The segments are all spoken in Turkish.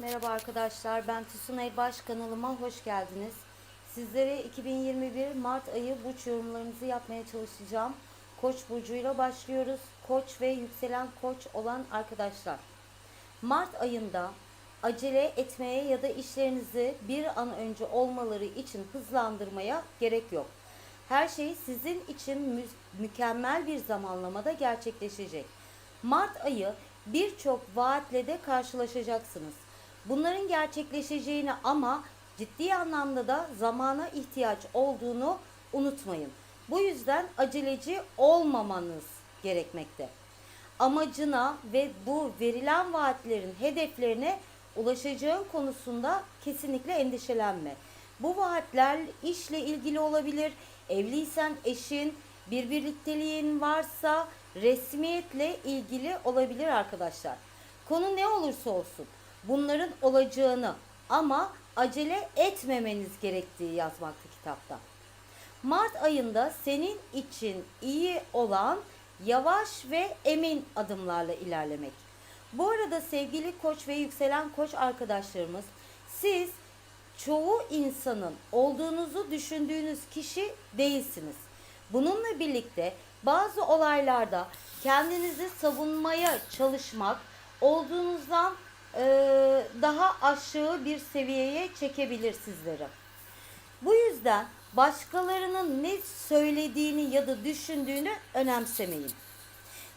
Merhaba arkadaşlar, ben Füsun Elbaş kanalıma hoş geldiniz. Sizlere 2021 Mart ayı burç yorumlarınızı yapmaya çalışacağım. Koç burcuyla başlıyoruz. Koç ve yükselen koç olan arkadaşlar. Mart ayında acele etmeye ya da işlerinizi bir an önce olmaları için hızlandırmaya gerek yok. Her şey sizin için mü- mükemmel bir zamanlamada gerçekleşecek. Mart ayı birçok vaatle de karşılaşacaksınız. Bunların gerçekleşeceğini ama ciddi anlamda da zamana ihtiyaç olduğunu unutmayın. Bu yüzden aceleci olmamanız gerekmekte. Amacına ve bu verilen vaatlerin hedeflerine ulaşacağın konusunda kesinlikle endişelenme. Bu vaatler işle ilgili olabilir. Evliysen eşin, bir birlikteliğin varsa resmiyetle ilgili olabilir arkadaşlar. Konu ne olursa olsun bunların olacağını ama acele etmemeniz gerektiği yazmakta kitapta. Mart ayında senin için iyi olan yavaş ve emin adımlarla ilerlemek. Bu arada sevgili koç ve yükselen koç arkadaşlarımız siz çoğu insanın olduğunuzu düşündüğünüz kişi değilsiniz. Bununla birlikte bazı olaylarda kendinizi savunmaya çalışmak olduğunuzdan eee, daha aşağı bir seviyeye çekebilir sizleri. Bu yüzden başkalarının ne söylediğini ya da düşündüğünü önemsemeyin.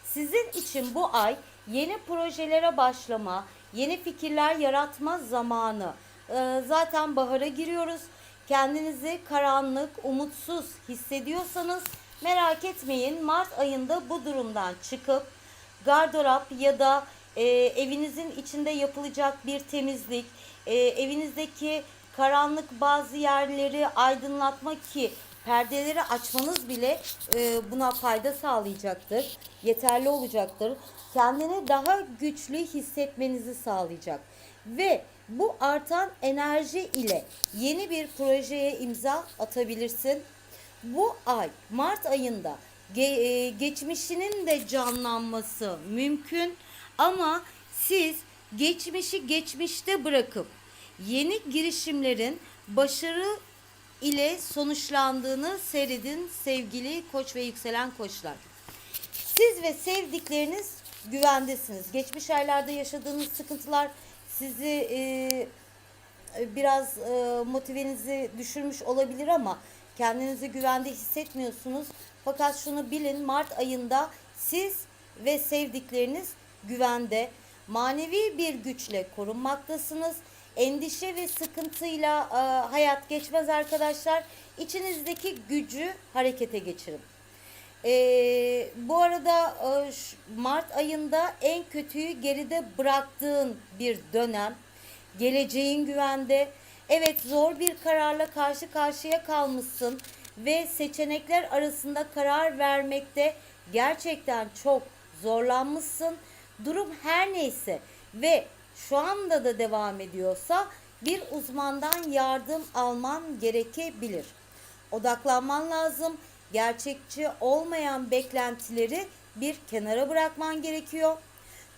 Sizin için bu ay yeni projelere başlama, yeni fikirler yaratma zamanı. Ee, zaten bahara giriyoruz. Kendinizi karanlık, umutsuz hissediyorsanız merak etmeyin. Mart ayında bu durumdan çıkıp gardırop ya da e, evinizin içinde yapılacak bir temizlik, e, evinizdeki karanlık bazı yerleri aydınlatmak ki perdeleri açmanız bile e, buna fayda sağlayacaktır. Yeterli olacaktır. Kendini daha güçlü hissetmenizi sağlayacak. Ve bu artan enerji ile yeni bir projeye imza atabilirsin. Bu ay Mart ayında ge- geçmişinin de canlanması mümkün ama siz geçmişi geçmişte bırakıp yeni girişimlerin başarı ile sonuçlandığını seyredin sevgili koç ve yükselen koçlar. Siz ve sevdikleriniz güvendesiniz. Geçmiş aylarda yaşadığınız sıkıntılar sizi e, biraz e, motivenizi düşürmüş olabilir ama kendinizi güvende hissetmiyorsunuz. Fakat şunu bilin Mart ayında siz ve sevdikleriniz güvende. Manevi bir güçle korunmaktasınız. Endişe ve sıkıntıyla e, hayat geçmez arkadaşlar. İçinizdeki gücü harekete geçirin. Ee, bu arada e, Mart ayında en kötüyü geride bıraktığın bir dönem. Geleceğin güvende. Evet zor bir kararla karşı karşıya kalmışsın ve seçenekler arasında karar vermekte gerçekten çok zorlanmışsın. Durum her neyse ve şu anda da devam ediyorsa bir uzmandan yardım alman gerekebilir. Odaklanman lazım. Gerçekçi olmayan beklentileri bir kenara bırakman gerekiyor.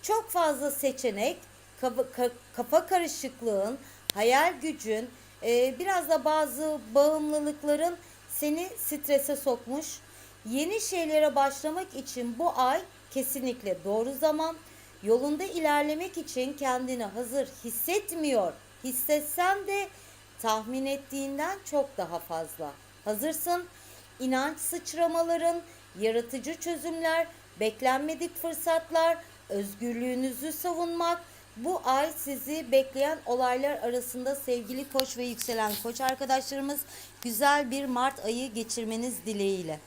Çok fazla seçenek, kafa, ka- kafa karışıklığın, hayal gücün, e, biraz da bazı bağımlılıkların seni strese sokmuş. Yeni şeylere başlamak için bu ay kesinlikle doğru zaman. Yolunda ilerlemek için kendini hazır hissetmiyor. Hissetsen de tahmin ettiğinden çok daha fazla. Hazırsın. İnanç sıçramaların, yaratıcı çözümler, beklenmedik fırsatlar, özgürlüğünüzü savunmak bu ay sizi bekleyen olaylar arasında sevgili koç ve yükselen koç arkadaşlarımız güzel bir Mart ayı geçirmeniz dileğiyle.